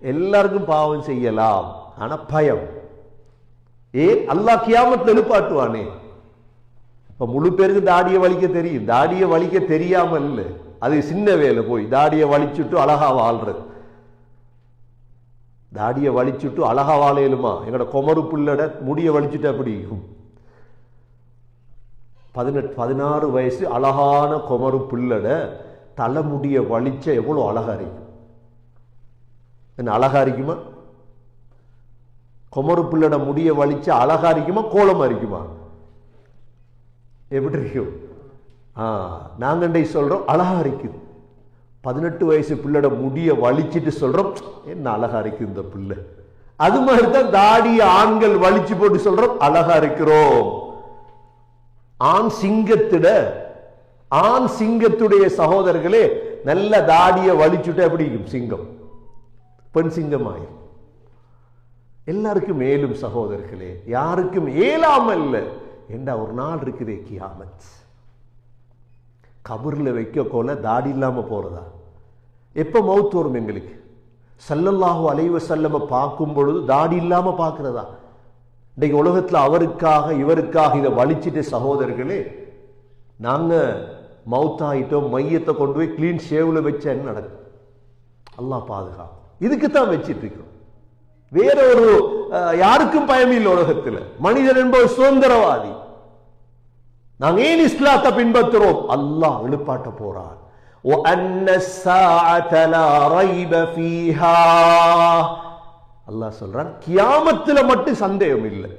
எல்லாருக்கும் பாவம் செய்யலாம். ஆனா பயம். ஏன் அல்லாஹ் கியாமத்தில் எழுப்பாட்டுவானே இப்ப முழு பேருக்கு தாடியை வலிக்க தெரியும். தாடியை வலிக்க தெரியாமல் அது சின்ன வேலை போய் தாடியை வலிச்சுட்டு அழகா வாழ்றது. தாடியை வலிச்சுட்டு அழகா வாழையிலுமா? எங்களோட கொமரு பிள்ளட முடிய வலிச்சுட்டு அப்படி பதினெட்டு பதினாறு வயசு அழகான கொமரு பிள்ளட தலைமுடிய வலிச்ச எவ்வளோ அழகா இருக்கும் என்ன அழகா இருக்குமா குமரு பிள்ளட முடிய வலிச்சு அழகா இருக்குமா கோலமா இருக்குமா எப்படி இருக்கும் ஆ நாங்கண்டை சொல்றோம் அழகா இருக்குது பதினெட்டு வயசு பிள்ளைட முடிய வலிச்சிட்டு சொல்றோம் என்ன அழகா இருக்குது இந்த பிள்ளை? அது மாதிரி தான் தாடிய ஆண்கள் வலிச்சு போட்டு சொல்றோம் அழகா இருக்கிறோம் ஆண் சிங்கத்திட ஆண் சிங்கத்துடைய சகோதரர்களே நல்ல தாடிய வலிச்சுட்டு எப்படி இருக்கும் சிங்கம்? பெண் சிங்கம் எல்லாருக்கும் மேலும் சகோதரர்களே யாருக்கும் ஏலாமல் இல்லை ஒரு நாள் இருக்குதே கியாமத். கபரில் வைக்க கோல தாடி இல்லாமல் போறதா? எப்போ மவுத் வரும் எங்களுக்கு? சல்லல்லாஹு அலைவ செல்லம பார்க்கும் பொழுது தாடி இல்லாமல் பார்க்குறதா? இன்றைக்கு உலகத்துல அவருக்காக இவருக்காக இதை வலிச்சிட்டு சகோதரர்களே நாங்கள் மவுத்தாயிட்டோம் மையத்தை கொண்டு போய் கிளீன் ஷேவில் வச்சேன்னு நடக்கும்? அல்லாஹ் பாதுகாக்கும். இதுக்குத்தான் வச்சிட்டு இருக்கிறோம் வேற ஒரு யாருக்கும் பயமில்லை உலகத்தில். மனிதன் என்பவர் சுதந்திரவாதி. நாங்க ஏன் இஸ்லாத்தை பின்பற்றுறோம்? அல்லாஹ் எழுப்பாட்ட போறார் அல்லாஹ் சொல்றான் கியாமத்துல மட்டும் சந்தேகம் இல்லை.